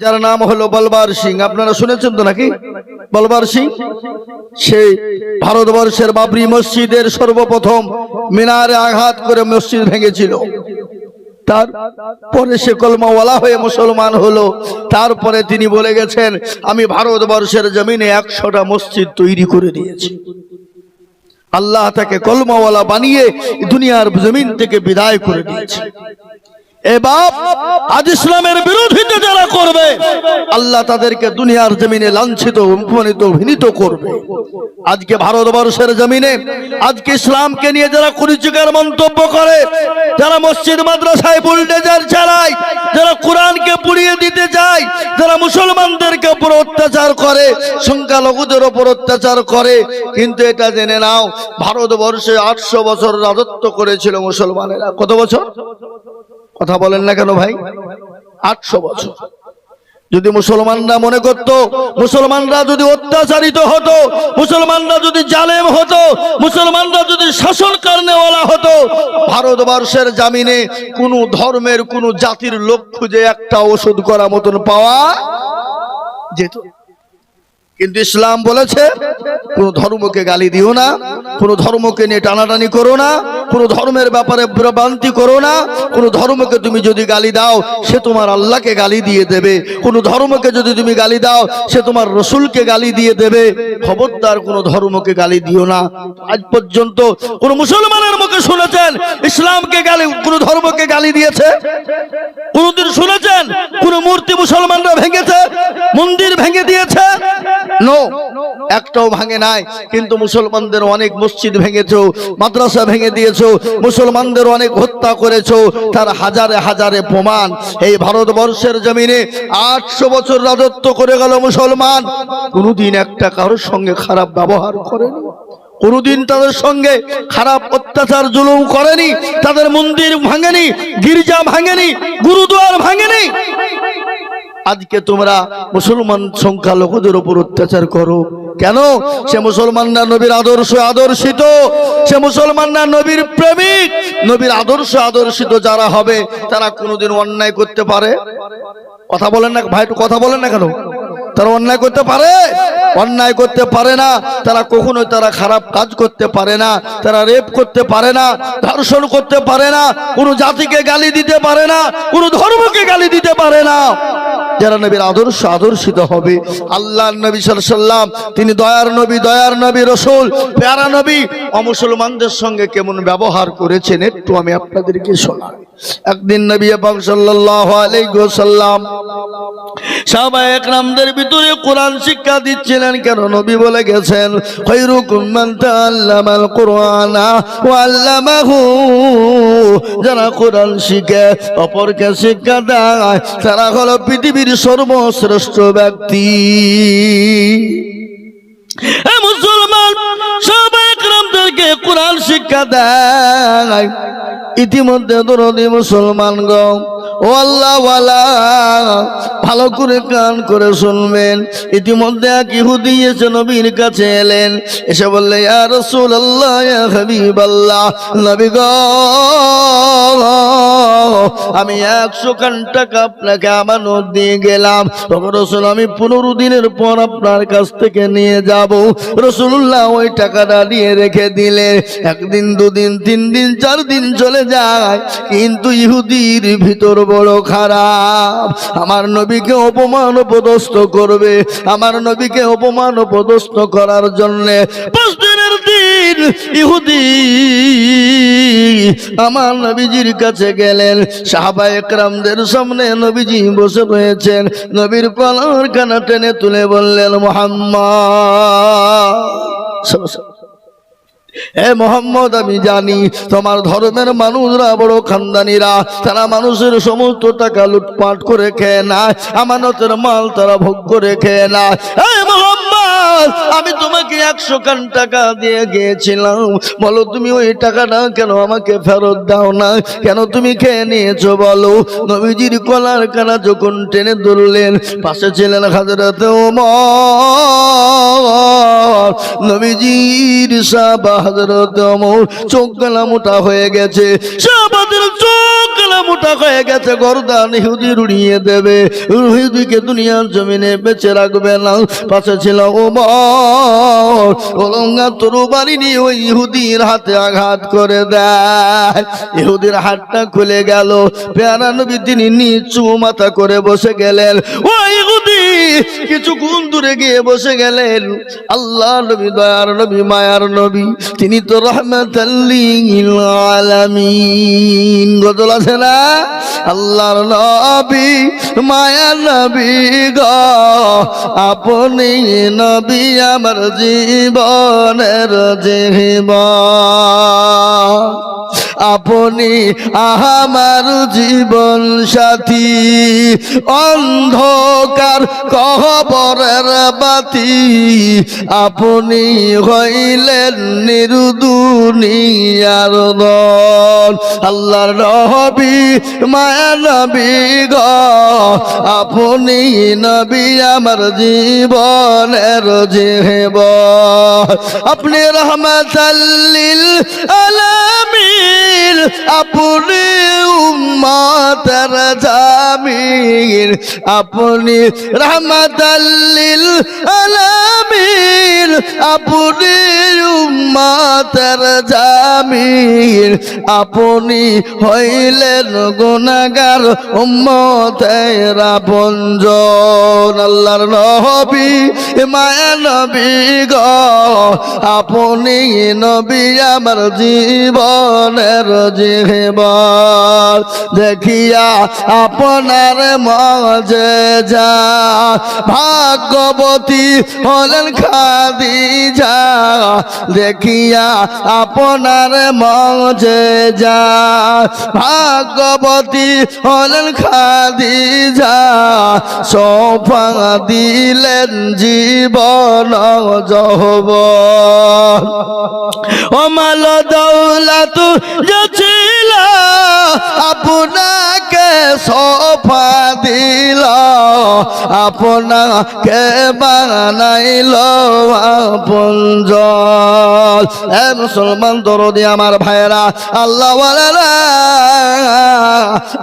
যার নাম হলো বলবার সিং। আপনারা শুনেছেন তো নাকি? বলবার সিং? সেই ভারতবর্ষের বাবরি মসজিদের সর্বপ্রথম মিনারে আঘাত করে মসজিদ ভেঙেছিল। তার পরে সে কলমাওয়ালা হয়ে মুসলমান হলো। তারপরে তিনি বলে গেছেন, আমি ভারতবর্ষের জমিনে একশোটা মসজিদ তৈরি করে দিয়েছি। আল্লাহ তাকে কলমাওয়ালা বানিয়ে দুনিয়ার জমিন থেকে বিদায় করে দিয়েছে। ইসলামের যারা করবে, আল্লাহ তাদেরকে দুনিয়ার জমিনে লাঞ্ছিত করবে। আজকে ভারতবর্ষের জমিনে, আজকে ইসলামকে নিয়ে যারা মন্তব্য করে, যারা মসজিদ, মাদ্রাসায় বুলডেজার চালায়, যারা কোরআনকে পুড়িয়ে দিতে চায়, যারা মুসলমানদেরকে উপর অত্যাচার করে, সংখ্যালঘুদের উপর অত্যাচার করে, কিন্তু এটা জেনে নাও, ভারতবর্ষে আটশো বছর রাজত্ব করেছিল মুসলমানেরা। কত বছর? কথা বলেন না কেন ভাই? আটশো বছর। যদি মুসলমানরা মনে করত, মুসলমানরা যদি অত্যাচারিত হতো, মুসলমানরা যদি জালেম হতো, মুসলমানরা যদি শাসন কারণেওয়ালা হতো, ভারতবর্ষের জামিনে কোনো ধর্মের, কোনো জাতির লোক খুঁজে একটা ওষুধ করা মতন পাওয়া যেত কিন্তু ইসলাম বলেছে, কোন ধর্মকে গালি দিও না, কোন ধর্মকে নিয়ে টানাটানি করো না, কোন ধর্মের ব্যাপারে ভ্রান্তি করো না, কোন ধর্মকে তুমি যদি গালি দাও, সে তোমার আল্লাহকে গালি দিয়ে দেবে। কোন ধর্মকে যদি তুমি গালি দাও, সে তোমার রসুলকে গালি দিয়ে দেবে। খবরদার কোন ধর্মকে গালি দিও না। আজ পর্যন্ত কোন মুসলমানের মুখে শুনেছেন, ইসলামকে গালি, কোন ধর্মকে গালি দিয়েছে? কোনদিন শুনেছেন, কোন মূর্তি মুসলমানরা ভেঙেছে, মন্দির ভেঙে দিয়েছে? নো, একটাও ভাঙে নাই। কিন্তু মুসলমানদের অনেক মসজিদ ভেঙেছো, মাদ্রাসা ভেঙে দিয়েছ, মুসলমানদের অনেক হত্যা করেছ, তার হাজারে হাজারে প্রমাণ। এই ভারতবর্ষের জমিনে আটশো বছর রাজত্ব করে গেল মুসলমান। কোনোদিন একটা কারোর সঙ্গে খারাপ ব্যবহার করেনি। কোনদিন তাদের সঙ্গে খারাপ অত্যাচার জুলুম করেনি। তাদের মন্দির ভাঙেনি, গির্জা ভাঙেনি, গুরুদুয়ার ভাঙেনি। আজকে তোমরা মুসলমান সংখ্যালঘুদের উপর অত্যাচার করো। কেন? সে মুসলমানরা নবীর আদর্শ আদর্শিত। সে মুসলমানরা নবীর প্রেমিক। নবীর আদর্শ আদর্শিত যারা হবে, তারা কোনোদিন অন্যায় করতে পারে। কথা বলেন না, ভাই, একটু কথা বলেন না কেন? তারা অন্যায় করতে পারে? অন্যায় করতে পারে না। তারা কখনো তারা খারাপ কাজ করতে পারে না। তারা রেপ করতে পারে না। ধর্ষণ করতে পারে না। কোনো জাতিকে গালি দিতে পারে না। কোনো ধর্মকে গালি দিতে পারে না। যারা নবীর আদর্শ আদর্শিত হবে আল্লাহ নবী সাল্লাম তিনি দয়ার নবী দয়ার নবী, রসুল, প্যারা নবী অমুসলমানদের সঙ্গে কেমন ব্যবহার করেছেন একটু আমি আপনাদেরকে শোনাই। একদিন নবী পাক সাল্লাল্লাহু আলাইহি ওয়াসাল্লাম সাহাবায়ে একরামদের ভিতরে কোরআন শিক্ষা দিচ্ছিলেন, কেন নবী বলে গেছেন খায়রুকুম মান তাআল্লামাল কুরআনা ওয়া আল্লামাহু। যারা কোরআন শিখে, অপরকে শিক্ষা দেয়, তারা হলো পৃথিবীর সর্বশ্রেষ্ঠ ব্যক্তি। এ মুসলমান সবাই একরামদেরকে কোরআন শিক্ষা দেয়। ইতিমধ্যে দরদি মুসলমান গো। ও আল্লাহ ভালো করে কান করে শুনবেন। ইতিমধ্যে এক ইহুদি এসে নবীর কাছে এলেন। এসে বললে, ইয়া রাসূলুল্লাহ, ইয়া হাবিবাল্লাহ, নবী গো, আমি একশো খান টাকা আপনাকে আমানত দিয়ে গেলাম। তখন রসুল, আমি পনেরো দিনের পর আপনার কাছ থেকে নিয়ে যাব। রসুল্লাহ ওই টাকাটা দিয়ে রেখে দিলে একদিন, দুদিন, তিন দিন, চার দিন চলে যায়, কিন্তু ইহুদির ভিতর বড় খারাপ। আমার নবীকে অপমান পদস্থ করবে। আমার নবীকে অপমান পদস্থ করার জন্য ইহুদি আমার নবীজির কাছে গেলেন। সাহাবা একরামদের সামনে নবীজি বসে রয়েছেন। নবীর কলার কানা টেনে তুলে বললেন, মোহাম্মদ এ মোহাম্মদ, আমি জানি তোমার ধর্মের মানুষরা বড় খানদানিরা। তারা মানুষের সমস্ত টাকা লুটপাট করে খেয়ে নেয়, আমানতের মাল তারা ভোগ করে খেয়ে নেয়। এ মোহাম্মদ আমি তোমাকে একশো খান টাকা দিয়ে গিয়েছিলাম। বলো, তুমি ওই টাকাটা কেন আমাকে ফেরত দাও না? কেন তুমি খেয়ে নিয়েছো বলো? নবীজির কলার কানা যখন টেনে ধরলেন, পাশে ছিলেন হাজরত ওমর। নবীজির সাবা হজরত অমর চোখ গলা মোটা হয়ে গেছে। সাবাদের চোখ গলা মোটা হয়ে গেছে গরদান ইহুদি উড়িয়ে দেবে। ইহুদিকে দুনিয়ার জমিনে বেঁচে রাখবে না। পাশে ছিল ওমর, ওলঙ্গা তরু বাড়ি নিয়ে ওই ইহুদির হাতে আঘাত করে দেয়। ইহুদির হাতটা খুলে গেল। পেয়ারা নবী তিনি নিচু মাথা করে বসে গেলেন। ও ইহুদি কিছু গুণ দূরে গিয়ে বসে গেলেন। আল্লাহ নবী, দয়ার নবী, মায়ার নবী, তিনি তো রহমতাল্লিল আলামিন। গজল আছে না? আল্লাহর নবী মায়া নবী গ। আপনি নবী আমার জীবনের জীবন। আপনি আমার জীবন সাথী। অন্ধকার কহবরের বাতি। আপনি হইলেন নিরুদুনিয়ার দল। আল্লাহর নবী, মায়া নবী গ। আপনি নবী আমার জীবনের জীবন আপনি রহমতাল্লিল আলামিন আপনি উম্মাতার জামির আপনি রহমতাল্লিল আলামিন আপনি উম্মতের জামিন আপনি হইলেন গুনাগার উম্মতের আপনজন। আল্লাহর নবী, মায়া নবী গ। আপনি নবী আমার জীবনের জীবন। দেখিয়া আপনার মজে যা ভাগ্যবতী হলেন খাদি যা দেখিয়া আপনার মজে যা ভাগ্যবতী হলেন খাদি যা সোফা দিলেন জীবন জহব। অমাল দৌলত যে ছিল আপনাকে সোফা দিল, আপনাকে বানাইল আপনজন এ মুসলমান দরদি আমার ভাইরা আল্লাহ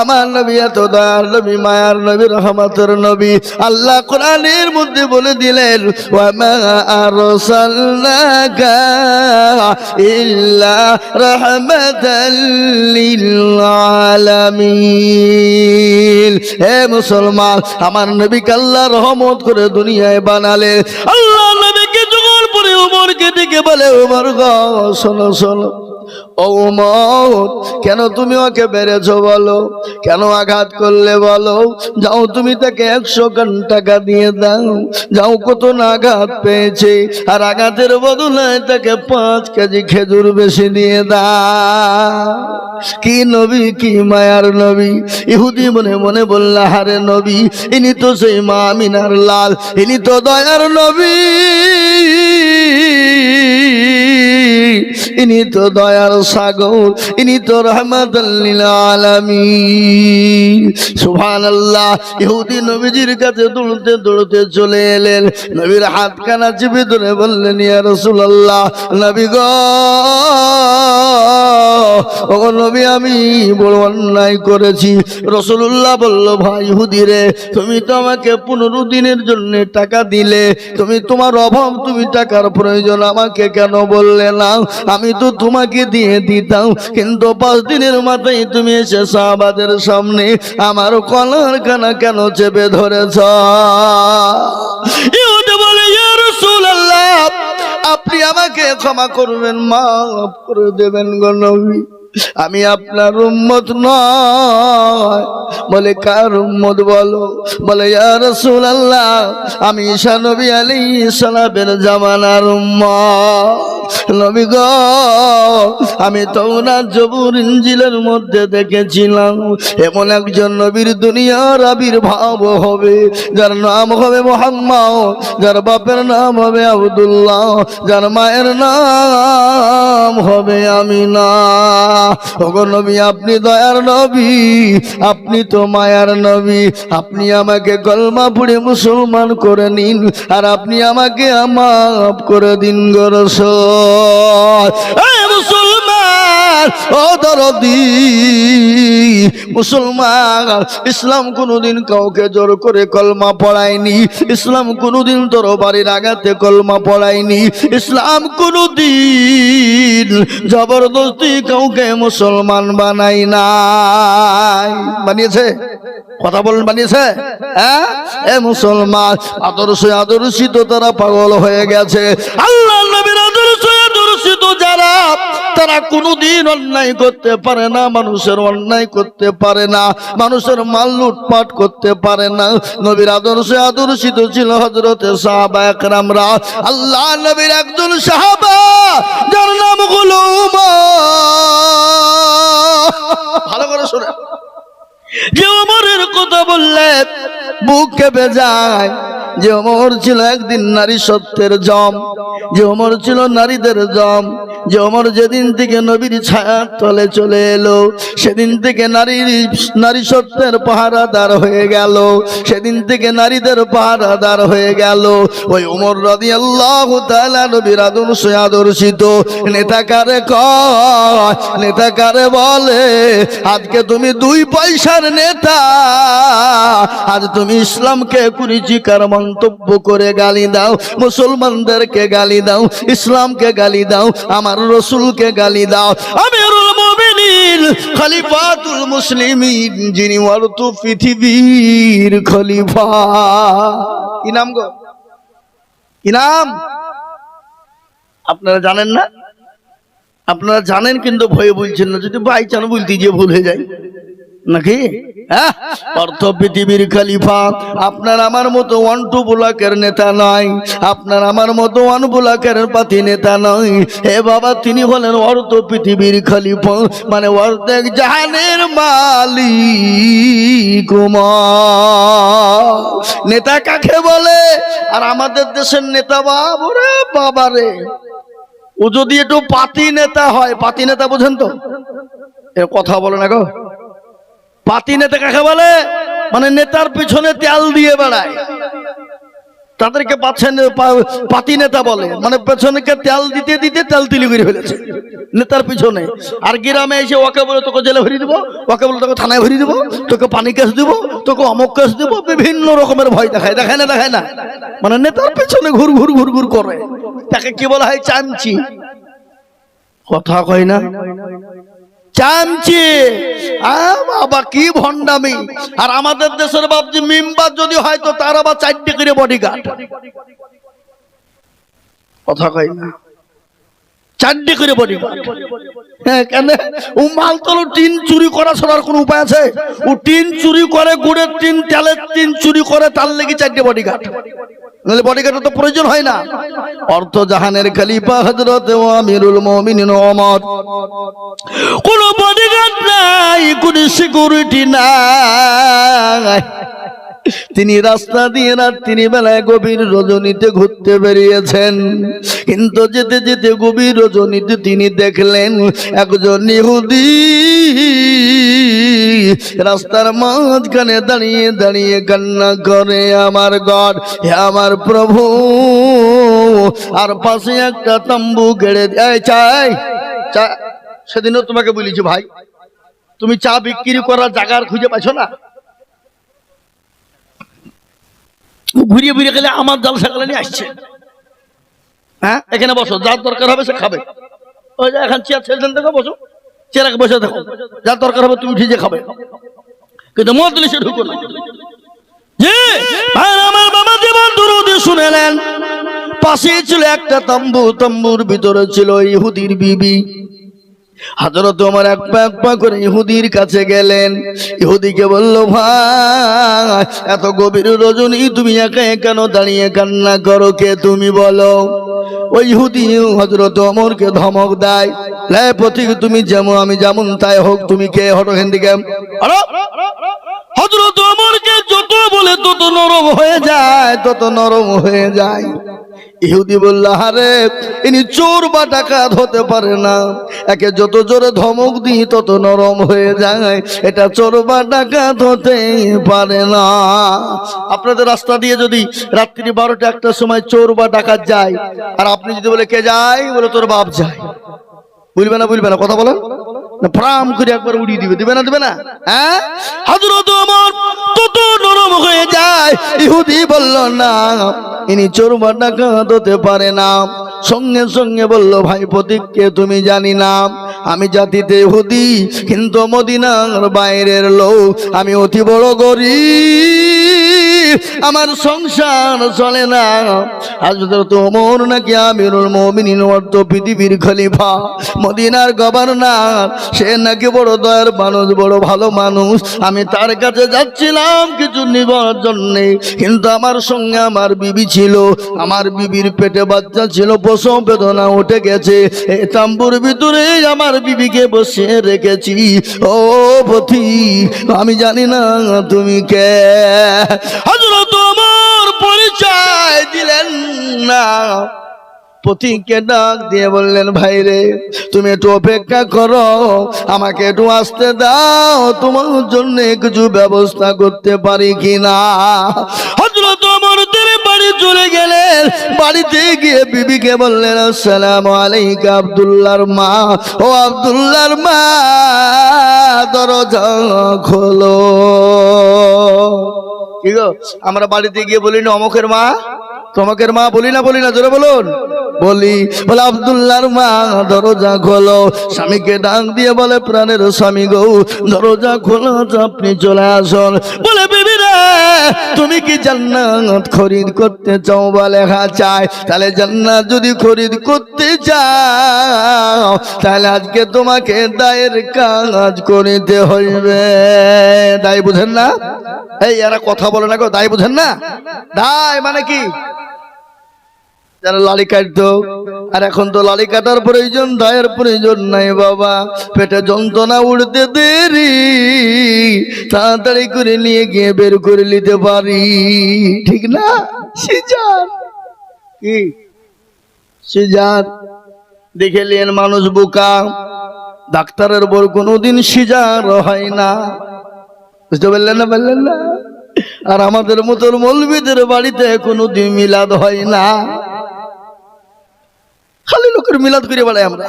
আমার নবী এত দয়ার নবী, মায়ার নবী, রহমতের নবী। আল্লাহ কোরআনের মধ্যে বলে দিলেন আরসালনাকা ইল্লা রাহমাতাল লিল হে মুসলমান আমার নবী আল্লাহ রহমত করে দুনিয়ায় বানালে। আল্লাহ উমরকে ডেকে বলে, উমর গো, শোনো শোনো। ও কেন তুমি ওকে বেড়েছ বলো? কেন আঘাত করলে বলো? যাও তুমি তাকে একশো খান টাকা দিয়ে দাও। যাও, কত না আঘাত পেয়েছে। আর আঘাতের বদলে তাকে পাঁচ কেজি খেজুর বেশি দিয়ে দাও। কি নবী, কি মায়ার নবী? ইহুদি মনে মনে বললা, হারে নবী, ইনি তো সেই মা আমিনার লাল, ইনি তো দয়ার নবী। ইনি তো দয়ার সাগর, ইনি তো রহমত আলামিন। সুবহানাল্লাহ, ইহুদি নবীজির কাছে দৌড়তে দৌড়তে চলে এলেন। নবীর হাত কানা চেপে ধরে বললেন, ইয়া রাসূলুল্লাহ, নবী গো নবী, আমি বড় অন্যায় করেছি। রসুল্লাহ বলল, ভাই হুদিরে তুমি তো আমাকে পনেরো দিনের জন্য টাকা দিলে। তুমি তোমার অভাব, তুমি টাকার প্রয়োজন আমাকে কেন বললে না? আমি তো তোমাকে দিয়ে দিতাম, কিন্তু পাঁচ দিনের মাথায় তুমি এসে সাহাবাদের সামনে। আমার কলার কানা কেন চেপে ধরেছ? আপনি আমাকে ক্ষমা করবেন মাফ করে দেবেন গণবী আমি আপনার উম্মত নয়। বলে কার উম্মত বলো? বলে, ইয়া আল্লাহ আমি ঈসা নবী আলাইহিস সালামের জামানার উম্মত। নবী গ, আমি তওরাত জবুর ইনজিলের মধ্যে দেখেছিলাম। এমন একজন নবীর দুনিয়ার আবির্ভাব হবে, যার নাম হবে মোহাম্মদ, যার বাপের নাম হবে আবদুল্লাহ, যার মায়ের নাম হবে আমিনা। আপনি দয়ার নবী, আপনি তো মায়ার নবী। আপনি আমাকে গলমা পুড়ে মুসলমান করে নিন, আর আপনি আমাকে আমার করে দিন গরস মুসলমান ইসলাম কাউকে জোর করে কলমা পড়ায়নি, ইসলাম তোর বাড়ির আগাতে কলমা পড়ায়নি, ইসলাম জবরদস্তি কাউকে মুসলমান বানাই নাই। বানিয়েছে? কথা বলেন, বানিয়েছে? হ্যাঁ? এ মুসলমান, আদর্শ আদর্শিত তারা পাগল হয়ে গেছে। আল্লাহ তারা কোনোদিন অন্যায় করতে পারে না, মানুষের অন্যায় করতে পারে না, মানুষের মাল লুটপাট করতে পারে না। নবীর আদর্শে আদর্শিত ছিল হজরতে সাহাবা একরামরা। আল্লাহ নবীর একজন সাহাবা, যার নাম হলো ভালো করে শোনে। যে অমরের কথা বললে, বুক কেঁপে যায় যে অমর ছিল একদিন নারী সত্যের জম, যে অমর ছিল নারীদের জম, যে অমর যেদিন থেকে নবীর ছায়ার তলে চলে এলো, সেদিন থেকে নারী নারী সত্যের পাহারাদার হয়ে গেল, সেদিন থেকে নারীদের পাহারাদার হয়ে গেল। ওই উমর রাদি আল্লাহ নবীর আদর্শ আদর্শিত। নেতা কারে কয়? নেতা কারে বলে, আজকে তুমি দুই পয়সার নেতা, আজ তুমি ইসলামকে কুরিচিকার মন্তব্য করে গালি দাও, মুসলমানদেরকে গালি দাও, ইসলামকে গালি দাও, আমার রসুলকে গালি দাও। আমিরুল মুমিনিন, খলিফাতুল মুসলিমিন, যিনি অর্থ পৃথিবীর খলিফা। কি নাম গো? কি নাম? আপনারা জানেন না? আপনারা জানেন কিন্তু ভয়ে বলছেন না। যদি বাই চান বলতে গিয়ে ভুল হয়ে যায়। নাকি? হ্যাঁ? অর্থ পৃথিবীর খালিফা, আপনার আমার মতো ওয়ান টু ব্লকের নেতা নয়। আপনার আমার মতো ওয়ান ব্লকের পাতি নেতা নয়। হে বাবা, তিনি হলেন অর্থ পৃথিবীর খালিফা মানে অর্ধেক জাহানের উমর। নেতা কাকে বলে? আর আমাদের দেশের নেতা বাবরে বাবারে ও যদি একটু পাতি নেতা হয়, পাতি নেতা বোঝেন তো? এর কথা বলে না গো। পাতি নেতা কাকে বলে? মানে নেতার পিছনে তেল দিয়ে বেড়ায়। তাদেরকে পাচ্ছেন পাতি নেতা বলে। মানে পেছনকে তেল দিতে দিতে তেল তিলি করে ফেলেছে নেতার পিছনে। আর গ্রামে এসে ওকে বলে, তোকে জেলে ভরিয়ে দিব, ওকে বলে তোকে থানায় ভরিয়ে দিব, তোকে পানি কেস দিব, তোকে অমুক কেস দিব, বিভিন্ন রকমের ভয় দেখায় দেখায় না দেখায় না। মানে নেতার পিছনে ঘুর ঘুর ঘুর ঘুর করে। তাকে কি বলা হয়? চামচি। কথা কয় না? চামচি আর আমাদের দেশের মেম্বার হয় তো তার আবার চারটে করে কথা না? চারটে করে হ্যাঁ কেন? ও মালতল টিন চুরি করা ছাড়ার কোনো উপায় আছে? ও টিন চুরি করে, গুড়ের টিন, তেলের টিন চুরি করে, তার লেগে চারটে বডিগার্ড নাহলে বডিগার্ডের তো প্রয়োজন হয় না। অর্থ জাহানের খালিফা হজরত আমিরুল মুমিনিন ওমর। কোন বডিগার্ড নাই, কোন সিকিউরিটি নাই। তিনি রাস্তা দিয়ে রাত্রি বেলায় গভীর রজনীতে ঘুরতে বেরিয়েছেন। কিন্তু যেতে যেতে গভীর রজনীতে তিনি দেখলেন একজন ইহুদি। রাস্তার মাঝখানে দাঁড়িয়ে দাঁড়িয়ে কান্না করে আমার গড। হে আমার প্রভু, আর পাশে একটা তাম্বু গেড়ে দেয় চাই সেদিনও তোমাকে বলেছি ভাই, তুমি চা বিক্রি করার জায়গার খুঁজে পাইছো না? ঘুরিয়ে ঘুরিয়ে গেলে আমার জাল সাকালে নিয়ে আসছে। হ্যাঁ এখানে বসো, যার দরকার হবে সে খাবে। ওই যে এখন চেয়ার ছেড়ে দেন দেখো, বসো। চেয়ার বসে দেখো যার দরকার হবে তুমি ঠিকই খাবে। কিন্তু মত দিলে সে ঢুকো না আমার বাবা জীবন শুনেলেন। পাশে ছিল একটা তাম্বু, তাম্বুর ভিতরে ছিল ইহুদির বিবি। আমার এক পা এক পা করে ইহুদির কাছে গেলেন। ইহুদিকে এত গভীর রজনী তুমি একা কেন দাঁড়িয়ে কান্না করো? কে তুমি বলো? ওই ইহুদি হজরত অমরকে ধমক দেয়। লে পথিক তুমি যেমন আমি যেমন, তাই হোক, তুমি কে? হটো হেন দিকে হজরত অমরকে যত বলে তত নরম হয়ে যায়, তত নরম হয়ে যায়। ইহুদি বলল আরে ইনি চোর বা ডাকাত হতে পারে না। একে যত জোরে ধমক দিই, তত নরম হয়ে যায়। এটা চোর বা ডাকাত হতে পারে না। আপনাদের রাস্তা দিয়ে যদি রাত্রি বারোটা একটার সময় চোর বা ডাকাত যায়, আর আপনি যদি বলে, কে যায়? বলে, তোর বাপ যায়। বুঝবে না বুঝবে না, কথা বলেন? ফ্রাম করে একবার উড়িয়ে দিবে দিবে না, দেবে না? হ্যাঁ? হাজরত আমার তত নরম হয়ে যায়। ইহুদি বলল, না, ইনি চোরমা ডাকাত হতে পারে না। সঙ্গে সঙ্গে বলল, ভাই, প্রতীককে তুমি জানি না। আমি জাতিতে হুদি কিন্তু মদিনার বাইরের লোক। আমি অতি বড় গরিব। আমার সংসার চলে না। হযরত ওমর নাকি আমিরুল মুমিনিন অর্থ পৃথিবীর খলিফা, মদিনার গভর্নর। সে নাকি বড় দয়ার মানুষ, বড় ভালো মানুষ। আমি তার কাছে যাচ্ছিলাম কিছু নিবার জন্য, কিন্তু আমার সঙ্গে আমার বিবি ছিল। আমার বিবির পেটে বাচ্চা ছিল, প্রসব বেদনা উঠে গেছে। এই তাম্বুর ভিতরে আমার বিবিকে বসিয়ে রেখেছি। ও পথি, আমি জানি না তুমি কে। পরিচয় দিলেন না। পথিককে ডাক দিয়ে বললেন ভাই রে তুমি একটু অপেক্ষা করো, আমাকে একটু আসতে দাও, তোমার জন্য কিছু ব্যবস্থা করতে পারি কিনা? হজরত অমরদের বাড়ি চলে গেলেন। বাড়িতে গিয়ে বিবিকে বললেন, আসসালাম আলাইকা আব্দুল্লাহর মা। ও আব্দুল্লাহর মা, দরজা খোলো। আমরা বাড়িতে গিয়ে বলি না, অমকের মা? তোমাকের মা বলি না বলি না, জোরে বলুন। বলি, বলে আবদুল্লার মা দরজা খোলো। স্বামীকে ডাক দিয়ে বলে, প্রাণের স্বামী গৌ, দরজা খোলো, আপনি চলে আসল বলে, বিবি তুমি কি জান্নাত খরিদ করতে চাও বা লেখা চাই? তাহলে জান্নাত যদি খরিদ করতে চাও, তাহলে আজকে তোমাকে দায়ের কাজ করিতে হইবে। দায় বুঝেন না? এই, এরা কথা বলে না গো, দায় বুঝেন না? দায় মানে কি? যারা লালি কাটতো আর এখন তো লালি কাটার প্রয়োজন, দায়ের প্রয়োজন নাই বাবা। পেটে যন্ত্রণা উঠতে দেরি, তাড়াতাড়ি করে নিয়ে গিয়ে বের করে নিতে পারি। ঠিক না? সিজার। কি? সিজার। দেখে নিলেন মানুষ বোকা। ডাক্তারের বর কোনোদিন সিজার হয় না। বুঝতে পারলেন না পারলেন না? আর আমাদের মতন মৌলবীদের বাড়িতে কোনোদিন মিলাদ হয় না। খালি লোকের মিলাদ করে বেড়াই আমরা।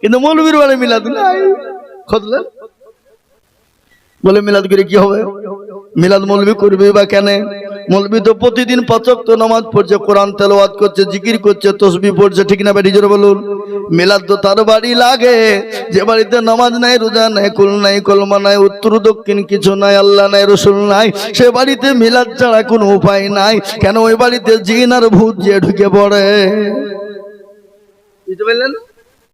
কিন্তু মৌলবীর বাড়ি মিলাদ নাই। খোঁজলেন বলে মিলাদ করে কি হবে? মিলাদ মৌলবী করবে বা কেন? মৌলবী তো প্রতিদিন পাচক তো নামাজ পড়ছে, কোরআন তেলাওয়াত করছে, জিকির করছে, তসবি পড়ছে, ঠিক না বেটি জোরে বলুন? মিলাদ তো তার বাড়ি লাগে। যে বাড়িতে নামাজ নাই, রোজা নাই, কুল নাই, কলমা নাই, উত্তর, দক্ষিণ কিছু নাই, আল্লাহ নাই, রসুল নাই, সে বাড়িতে মিলাদ ছাড়া কোনো উপায় নাই। কেন ওই বাড়িতে জিন আর ভূত যে ঢুকে পড়ে? বুঝতে পারলেন